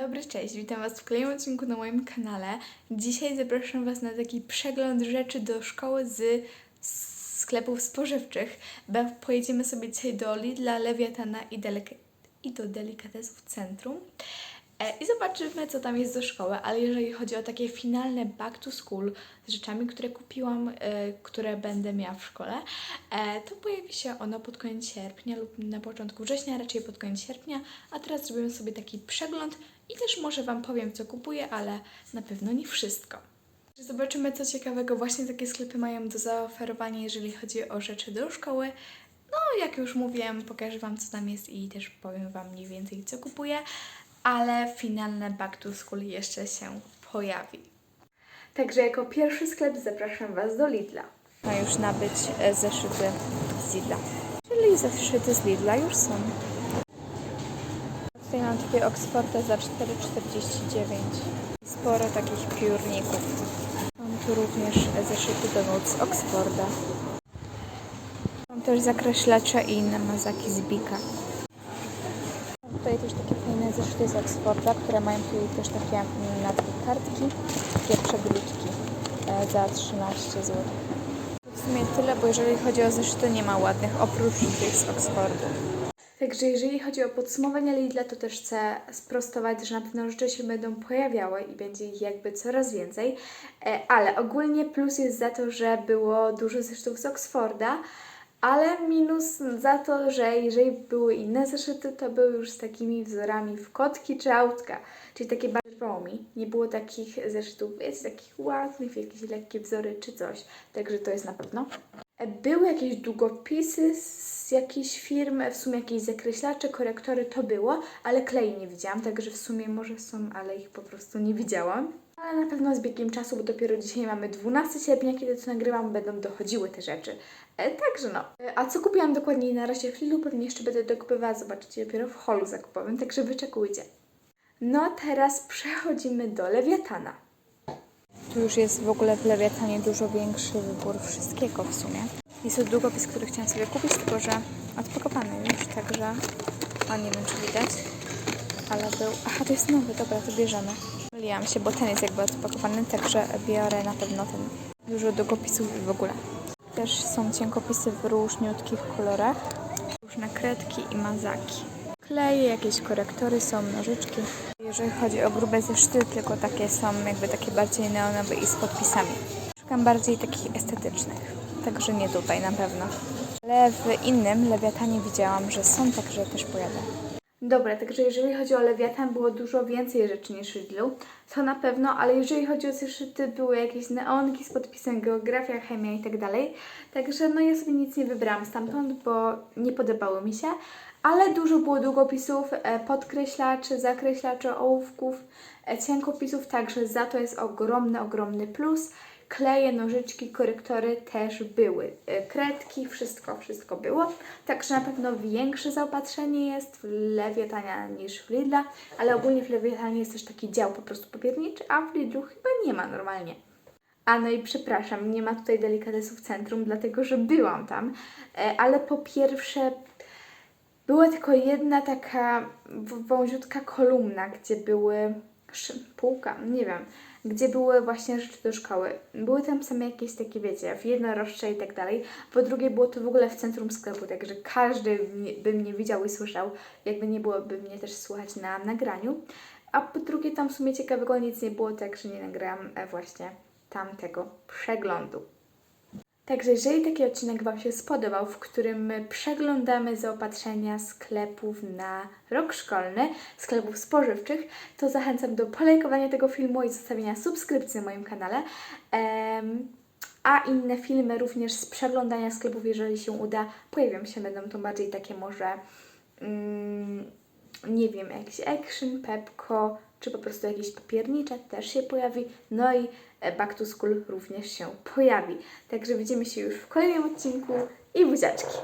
Dobry, cześć, witam Was w kolejnym odcinku na moim kanale. Dzisiaj zapraszam Was na taki przegląd rzeczy do szkoły z sklepów spożywczych. Pojedziemy sobie dzisiaj do Lidla, Lewiatana i, i do Delikatesów Centrum. E, I zobaczymy, co tam jest do szkoły, ale jeżeli chodzi o takie finalne back to school z rzeczami, które kupiłam, e, które będę miała w szkole, e, to pojawi się ono pod koniec sierpnia lub na początku września, raczej pod koniec sierpnia, a teraz zrobimy sobie taki przegląd i też może Wam powiem, co kupuję, ale na pewno nie wszystko. Zobaczymy, co ciekawego właśnie takie sklepy mają do zaoferowania, jeżeli chodzi o rzeczy do szkoły. No, jak już mówiłem, pokażę Wam, co tam jest i też powiem Wam mniej więcej, co kupuję, ale finalne back to school jeszcze się pojawi. Także jako pierwszy sklep zapraszam Was do Lidla. Ma już nabyć e, zeszyty z Lidla. Czyli zeszyty z Lidla już są. Tutaj mam takie Oxfordy za 4,49. Sporo takich piórników. Mam tu również zeszyty do nut Oxforda. Mam też zakreślacze i inne mazaki z Bika. Mam tutaj też takie zeszyty z Oxforda, które mają tutaj też takie mm, na kartki, takie przegródki e, za 13 zł. W sumie tyle, bo jeżeli chodzi o zeszyty nie ma ładnych, oprócz tych z Oxfordu. Także jeżeli chodzi o podsumowanie Lidla, to też chcę sprostować, że na pewno rzeczy się będą pojawiały i będzie ich jakby coraz więcej, E, ale ogólnie plus jest za to, że było dużo zeszytów z Oxforda, ale minus za to, że jeżeli były inne zeszyty, to były już z takimi wzorami w kotki czy autka, czyli takie bardzo mi. Nie było takich zeszytów, jest takich ładnych, jakieś lekkie wzory czy coś, także to jest na pewno. Były jakieś długopisy z jakiejś firmy, w sumie jakieś zakreślacze, korektory to było, ale klei nie widziałam, także w sumie może są, ale ich po prostu nie widziałam. Ale na pewno z biegiem czasu, bo dopiero dzisiaj mamy 12 sierpnia, kiedy to nagrywam, będą dochodziły te rzeczy. E, także no. E, a co kupiłam dokładniej na razie w Lidlu, pewnie jeszcze będę dokupywała, zobaczycie dopiero w holu zakupowym, także wyczekujcie. No teraz przechodzimy do Lewiatana. Tu już jest w ogóle w Lewiatanie dużo większy wybór wszystkiego w sumie. Jest to długopis, który chciałam sobie kupić, tylko że odpakowany już, także... A nie wiem, czy widać, ale był... Aha, to jest nowy, dobra, to bierzemy. Myliłam się, bo ten jest jakby odpakowany, także biorę na pewno ten. Dużo długopisów w ogóle. Też są cienkopisy w różniutkich kolorach. Różne kredki i mazaki. Kleje, jakieś korektory są, nożyczki. Jeżeli chodzi o grube zeszyty, tylko takie są jakby takie bardziej neonowe i z podpisami. Szukam bardziej takich estetycznych, także nie tutaj na pewno. Ale w innym lewiatanie widziałam, że są, także też pojadę. Dobra, także jeżeli chodzi o lewiatan, było dużo więcej rzeczy niż w Lidlu. To na pewno, ale jeżeli chodzi o zeszyty, były jakieś neonki z podpisem geografia, chemia i tak dalej. Także no ja sobie nic nie wybrałam stamtąd, bo nie podobało mi się. Ale dużo było długopisów, e, podkreślaczy, zakreślaczy, ołówków, e, cienkopisów, także za to jest ogromny, ogromny plus. Kleje, nożyczki, korektory też były. E, Kredki, wszystko, wszystko było. Także na pewno większe zaopatrzenie jest w Lewiatania niż w Lidla, ale ogólnie w Lewiatanie jest też taki dział po prostu papierniczy, a w Lidlu chyba nie ma normalnie. A no i przepraszam, nie ma tutaj delikatesów centrum, dlatego że byłam tam, e, ale po pierwsze była tylko jedna taka wąziutka kolumna, gdzie były półka, nie wiem, gdzie były właśnie rzeczy do szkoły. Były tam same jakieś takie, wiecie, w jednorożcze i tak dalej. Po drugie było to w ogóle w centrum sklepu, także każdy by mnie widział i słyszał, jakby nie byłoby mnie też słuchać na nagraniu. A po drugie tam w sumie ciekawego nic nie było, także nie nagrałam e, właśnie tamtego przeglądu. Także jeżeli taki odcinek Wam się spodobał, w którym my przeglądamy zaopatrzenia sklepów na rok szkolny, sklepów spożywczych, to zachęcam do polajkowania tego filmu i zostawienia subskrypcji na moim kanale. A inne filmy również z przeglądania sklepów, jeżeli się uda, pojawią się. Będą to bardziej takie może, mm, nie wiem, jakiś action, pepko, czy po prostu jakiś papiernicze też się pojawi. No i e, Back to School również się pojawi. Także widzimy się już w kolejnym odcinku i buziaczki.